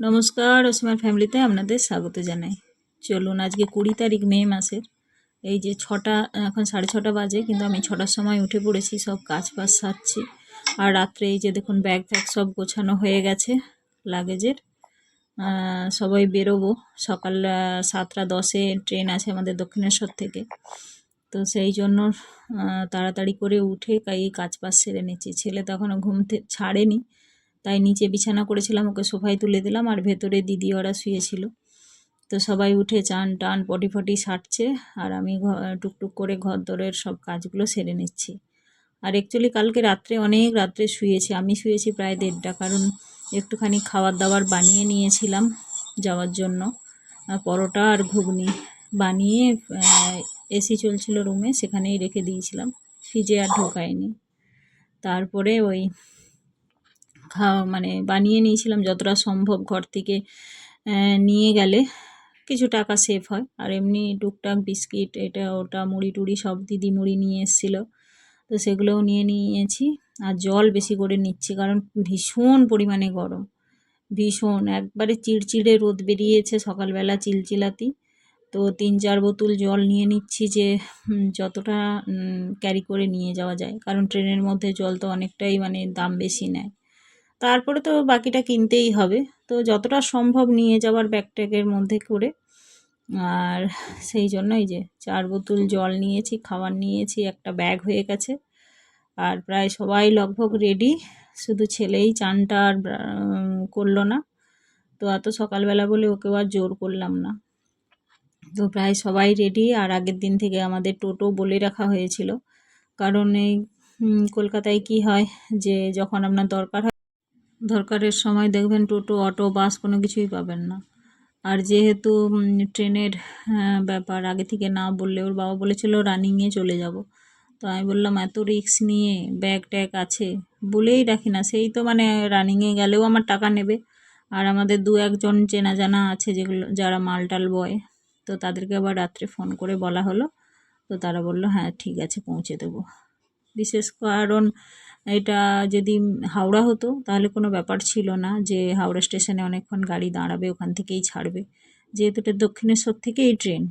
নমস্কার, ওসমান ফ্যামিলিতে আপনাদের স্বাগত জানাই। চলুন আজকে কুড়ি তারিখ মে মাসের। এই যে ছটা, এখন সাড়ে ছটা বাজে, কিন্তু আমি ছটার সময় উঠে পড়েছি, সব কাজ বাজ সারছি। আর রাত্রে এই যে দেখুন, ব্যাগ ফ্যাগ সব গোছানো হয়ে গেছে লাগেজের। সবাই বেরোবো। সকাল সাতটা দশে ট্রেন আছে আমাদের দক্ষিণেশ্বর থেকে। তো সেই জন্য তাড়াতাড়ি করে উঠে এই কাজ বাজ সেরে নিচ্ছি। ছেলে তো এখনও ঘুম ছাড়েনি। তাই নিচে বিছানা করেছিলাম, ওকে সোফায় তুলে দিলাম আর ভেতরে দিদি ওরা শুয়েছিল। তো সবাই উঠে চান টান পটি ফটি সারছে আর আমি টুকটুক করে ঘর দরের সব কাজগুলো সেরে নিচ্ছি। আর অ্যাকচুয়ালি কালকে রাত্রে, অনেক রাত্রে শুয়েছি। আমি শুয়েছি প্রায় দেড়টা কারণ একটুখানি খাবার দাবার বানিয়ে নিয়েছিলাম যাওয়ার জন্য। পরোটা আর ঘুগনি বানিয়ে এসি চলছিল রুমে, সেখানেই রেখে দিয়েছিলাম। ফ্রিজে আর ঢোকায়নি। তারপরে ওই মানে বানিয়ে নিয়েছিলাম যতটা সম্ভব ঘর থেকে নিয়ে গেলে কিছু টাকা সেভ হয়। আর এমনি টুকটাক বিস্কিট, এটা, ওটা, মুড়ি টুড়ি সব দিদি মুড়ি নিয়ে এসেছিল। তো সেগুলোও নিয়ে নিয়েছি। আর জল বেশি করে নিচ্ছি কারণ ভীষণ পরিমাণে গরম। ভীষণ। একবারে চিড়চিড়ে রোদ বেরিয়েছে সকালবেলা চিলচিলাতি। তো তিন চার বোতল জল নিয়ে নিচ্ছি যে যতটা ক্যারি করে নিয়ে যাওয়া যায়। কারণ ট্রেনের মধ্যে জল তো অনেকটাই মানে দাম বেশি নেয়। তারপরে তো বাকিটা কিনতেই হবে। তো যতটা সম্ভব নিয়ে যাওয়ার ব্যাগট্যাগের মধ্যে করে। আর সেই জন্যই যে চার বোতল জল নিয়েছি, খাবার নিয়েছি, একটা ব্যাগ হয়ে গেছে। আর প্রায় সবাই লগভগ রেডি শুধু ছেলেই চানটা আর করল না। তো এত সকালবেলা বলে ওকেও আর জোর করলাম না। তো প্রায় সবাই রেডি আর আগের দিন থেকে আমাদের টোটো বলে রাখা হয়েছিল। কারণ এই কলকাতায় কি হয় যে যখন আপনার দরকার হয় দরকারের সময় দেখবেন টোটো, অটো, বাস কোনো কিছুই পাবেন না। আর যেহেতু ট্রেনের ব্যাপার, আগে থেকে না বললে ওর বাবা বলেছিল রানিংয়ে চলে যাব। তো আমি বললাম, এত রিস্ক নিয়ে ব্যাগ ট্যাগ আছে? বলেই রাখি না। সেই তো মানে রানিংয়ে গেলেও আমার টাকা নেবে। আর আমাদের দু একজন চেনা জানা আছে যেগুলো, যারা মালটাল বয়, তো তাদেরকে আবার রাত্রে ফোন করে বলা হলো। তো তারা বলল হ্যাঁ ঠিক আছে, পৌঁছে দেবো। বিশেষ কারণ এটা যদি হাওড়া হতো, তাহলে কোনো ব্যাপার ছিল না যে হাওড়া স্টেশনে অনেকক্ষণ গাড়ি দাঁড়াবে, ওখান থেকেই ছাড়বে। যেহেতু এটা দক্ষিণেশ্বর থেকেই ট্রেন,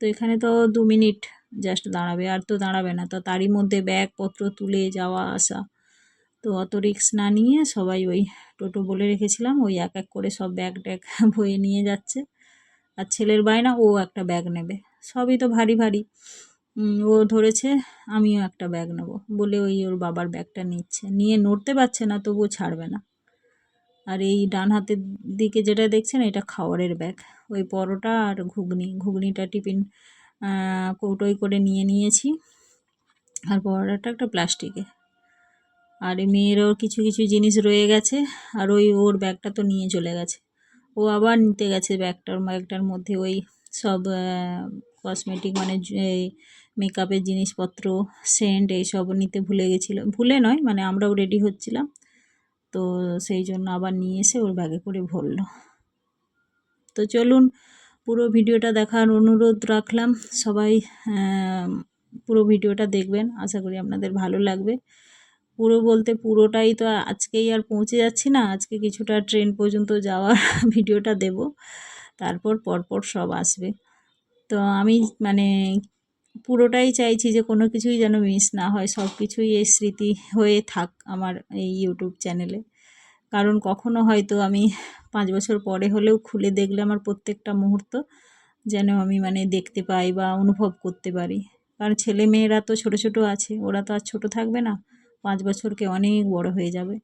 তো এখানে তো দু মিনিট জাস্ট দাঁড়াবে, আর তো দাঁড়াবে না। তো তারই মধ্যে ব্যাগপত্র তুলে যাওয়া আসা, তো অত রিক্স না নিয়ে সবাই ওই টোটো বলে রেখেছিলাম, ওই এক এক করে সব ব্যাগ ট্যাগ বয়ে নিয়ে যাচ্ছে। আর ছেলের বায়না, ও একটা ব্যাগ নেবে। সবই তো ভারী ভারী। ও ধরেছে, আমিও একটা ব্যাগ নেব। বলে ওই ওর বাবার ব্যাগটা নিচ্ছে। নিয়ে নড়তে পারছে না, তবুও ছাড়বে না। আর এই ডান হাতের দিকে যেটা দেখছেন, এটা খাওয়ারের ব্যাগ ওই পরোটা আর ঘুগনি। ঘুগনিটা টিফিন কৌটোই করে নিয়ে নিয়েছি। আর পরোটাটা একটা প্লাস্টিকে আর এই মেয়েরও কিছু কিছু জিনিস রয়ে গেছে। আর ওই ওর ব্যাগটা তো নিয়ে চলে গেছে। ও আবার নিতে গেছে ব্যাগটার ব্যাগটার মধ্যে ওই সব কসমেটিক মানে মেকআপের জিনিসপত্র, সেন্ট এইসব নিতে ভুলে গেছিল ভুলে নয় মানে আমরাও রেডি হচ্ছিলাম। তো সেই জন্য আবার নিয়ে এসে ওর ব্যাগে করে ভরল। তো চলুন, পুরো ভিডিওটা দেখার অনুরোধ রাখলাম। সবাই পুরো ভিডিওটা দেখবেন। আশা করি আপনাদের ভালো লাগবে। পুরো বলতে পুরোটাই তো আজকেই আর পৌঁছে যাচ্ছি না। আজকে কিছুটা ট্রেন পর্যন্ত যাওয়ার ভিডিওটা দেব। তারপর পরপর সব আসবে। তো আমি মানে পুরোটাই চাইছি যে কোনো কিছুই যেন মিস না হয়, সব কিছুই এই স্মৃতি হয়ে থাক আমার এই ইউটিউব চ্যানেলে কারণ কখনো হয়তো আমি পাঁচ বছর পরে হলেও খুলে দেখলে আমার প্রত্যেকটা মুহূর্ত যেন আমি মানে দেখতে পাই বা অনুভব করতে পারি। কারণ ছেলে মেয়েরা তো ছোট ছোট আছে, ওরা তো আর ছোট থাকবে না, পাঁচ বছরকে অনেক বড় হয়ে যাবে।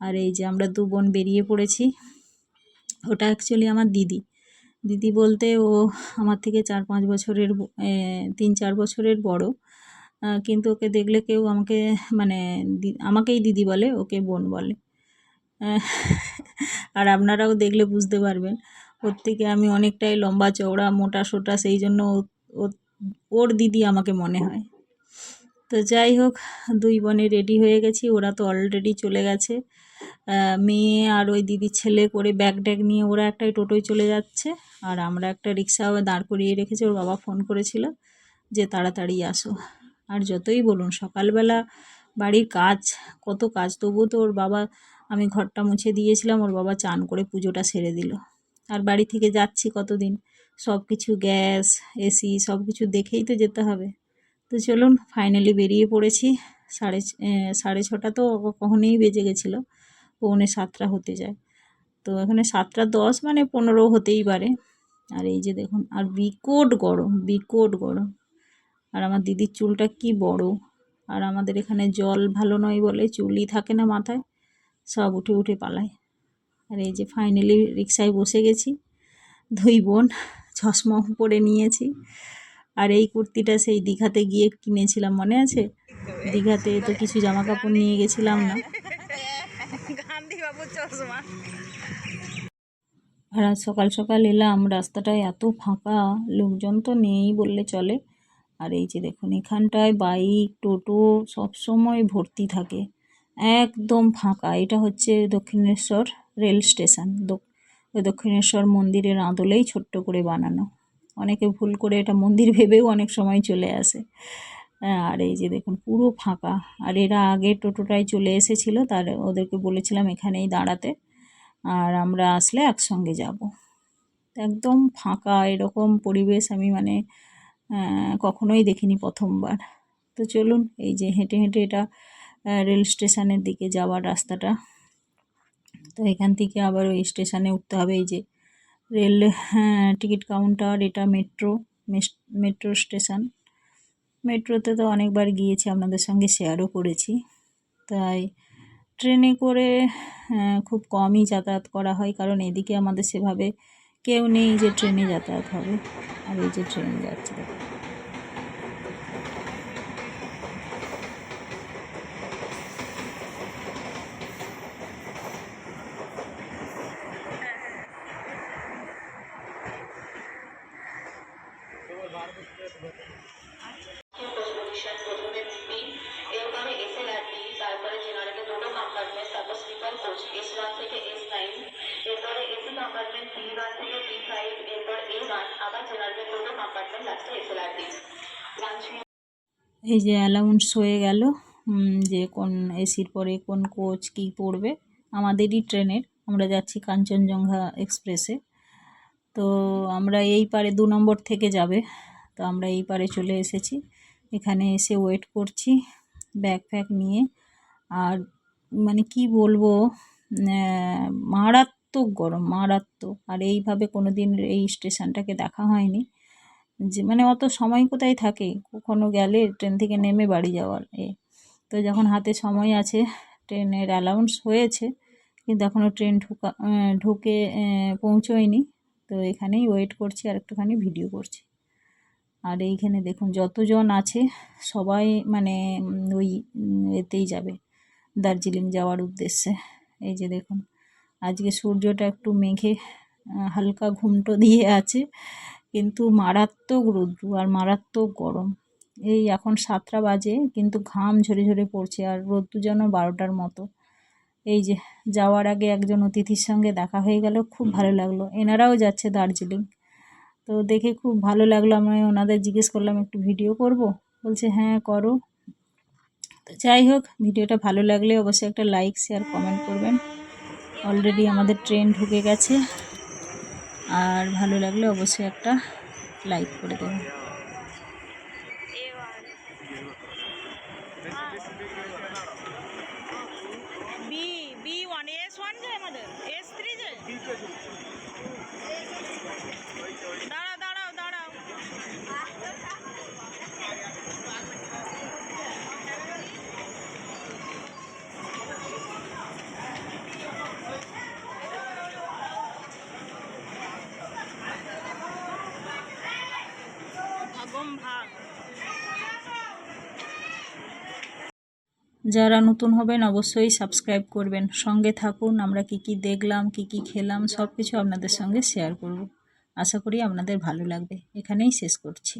আর এই যে আমরা দু বোন বেরিয়ে পড়েছি, ওটা অ্যাকচুয়ালি আমার দিদি। দিদি বলতে ও আমার থেকে চার পাঁচ বছরের তিন চার বছরের বড়। কিন্তু ওকে দেখলে কেউ আমাকে মানে আমাকেই দিদি বলে, ওকে বোন বলে। আর আপনারাও দেখলে বুঝতে পারবেন। ওর থেকে আমি অনেকটাই লম্বা চওড়া, মোটা সোটা, সেই জন্য ওর দিদি আমাকে মনে হয়। তো যাই হোক, দুই বোনে রেডি হয়ে গেছি, ওরা তো অলরেডি চলে গেছে। মেয়ে আর ওই দিদির ছেলে করে ব্যাগ ট্যাগ নিয়ে ওরা একটাই টোটোয় চলে যাচ্ছে। আর আমরা একটা রিক্সা দাঁড় করিয়ে রেখেছি, ওর বাবা ফোন করেছিল যে তাড়াতাড়ি আসো। আর যতই বলুন, সকালবেলা বাড়ির কাজ, কত কাজ তবুও তো ওর বাবা, আমি ঘরটা মুছে দিয়েছিলাম, ওর বাবা চান করে পুজোটা সেরে দিল। আর বাড়ি থেকে যাচ্ছি কতদিন? সব কিছু গ্যাস, এসি, সব কিছু দেখেই তো যেতে হবে। তো চলুন ফাইনালি বেরিয়ে পড়েছি। সাড়ে সাড়ে ছটা তো কখনোই বেজে গেছিল। পৌনে সাতটা হতে যায়। তো এখানে সাতটা দশ মানে পনেরো হতেই পারে। আর এই যে দেখুন, আর বিকট গরম বিকট গরম। আর আমার দিদির চুলটা কি বড়। আর আমাদের এখানে জল ভালো নয় বলে চুলই থাকে না মাথায়, সব উঠে উঠে পালায়। আর এই যে ফাইনালি রিক্সায় বসে গেছি, দুই বোন চশমাও পরে নিয়েছি। আর এই কুর্তিটা সেই দীঘাতে গিয়ে কিনেছিলাম, মনে আছে? দীঘাতে তো কিছু জামা কাপড় নিয়ে গেছিলাম না। আর আজ সকাল সকাল এলাম, রাস্তাটায় এত ফাঁকা, লোকজন তো নেই বললে চলে। আর এই যে দেখুন, এখানটায় বাইক, টোটো সব সময় ভর্তি থাকে। একদম ফাঁকা। এটা হচ্ছে দক্ষিণেশ্বর রেল স্টেশন। দক্ষিণেশ্বর মন্দিরের আদলেই ছোট্ট করে বানানো। অনেকে ভুল করে এটা মন্দির ভেবেও অনেক সময় চলে আসে। আর এই যে দেখুন পুরো ফাঁকা। আর এরা আগে টোটোটায় চলে এসেছিল তার ওদেরকে বলেছিলাম এখানেই দাঁড়াতে আর আমরা আসলে একসঙ্গে যাব। একদম ফাঁকা এরকম পরিবেশ আমি মানে কখনোই দেখিনি প্রথমবার। তো চলুন এই যে হেঁটে হেঁটে এটা রেল স্টেশনের দিকে যাওয়ার রাস্তাটা। তো এখান থেকে আবার ওই স্টেশনে উঠতে হবে এই যে রেল হ্যাঁ, টিকিট কাউন্টার এটা মেট্রো মেট্রো স্টেশন। মেট্রোতে তো অনেকবার গিয়েছি, আপনাদের সঙ্গে শেয়ারও করেছি তাই ট্রেনে করে খুব কমই যাতায়াত করা হয়, কারণ এদিকে আমাদের সেভাবে কেউ নেই যে ট্রেনে যাতায়াত হবে আর এই যে ট্রেন যাচ্ছে, দেখুন। পজিশন প্রথমে বি এরপরে এস এল আর তারপরে জেনারেলে দুটো কম্পার্টমেন্ট তারপর স্লিপার কোচ এস ওয়ান থেকে এস নাইন এরপরে এসি কম্পার্টমেন্ট বি ওয়ান থেকে বি ফাইভ এরপর এ ওয়ান আবার জেনারেলে দুটো কম্পার্টমেন্ট লাস্টে এস এল আর এই যে অ্যালাউন্স হয়ে গেল যে কোন এসির পরে কোন কোচ কী পড়বে, আমাদেরই ট্রেনের, আমরা যাচ্ছি কাঞ্চনজঙ্ঘা এক্সপ্রেসে তো আমরা এই পারে দু নম্বর থেকে যাবে, তো আমরা এই পারে চলে এসেছি। এখানে এসে ওয়েট করছি ব্যাগ ফ্যাগ নিয়ে। আর মানে কি বলব মারাত্মক গরম, মারাত্মক। আর এইভাবে কোনো দিন এই স্টেশনটাকে দেখা হয়নি। যে মানে অত সময় কোথায় থাকে? কখনো গেলে ট্রেন থেকে নেমে বাড়ি যাওয়ার এ। তো যখন হাতে সময় আছে, ট্রেনের অ্যালাউন্স হয়েছে, কিন্তু এখনও ট্রেন ঢুকা ঢুকে পৌঁছোয়নি। তো এখানেই ওয়েট করছি আর একটুখানি ভিডিও করছি। আর এইখানে দেখুন যতজন আছে, সবাই মানে ওই এতেই যাবে দার্জিলিং যাওয়ার উদ্দেশ্যে। এই যে দেখুন, আজকে সূর্যটা একটু মেঘে হালকা ঘুমটো দিয়ে আছে, কিন্তু মারাত্মক রৌদ্র আর মারাত্মক গরম। এই এখন সাতটা বাজে, কিন্তু ঘাম ঝরে ঝরে পড়ছে আর রৌদ্র যেন বারোটার মতো। এই যে, যাওয়ার আগে একজন অতিথির সঙ্গে দেখা হয়ে গেল, খুব ভালো লাগল। এনারাও যাচ্ছে দার্জিলিং। তো দেখে খুব ভালো লাগল, আমি ওনাদের জিজ্ঞেস করলাম, একটু ভিডিও করব? বলছে হ্যাঁ করো। তো যাই হোক, ভিডিওটা ভালো লাগলে অবশ্যই একটা লাইক, শেয়ার, কমেন্ট করবেন। অলরেডি আমাদের ট্রেন ঢুকে গেছে। আর ভালো লাগলে অবশ্যই একটা লাইক করে দেবেন A one B B one S one যে আমাদের এস থ্রি যে? দাঁড়াও দাঁড়াও দাঁড়াও। যারা নতুন হবেন অবশ্যই সাবস্ক্রাইব করবেন। সঙ্গে থাকুন, আমরা কি কি দেখলাম, কি কি খেলাম সব কিছু আপনাদের সঙ্গে শেয়ার করব। আশা করি আপনাদের ভালো লাগবে। এখানেই শেষ করছি।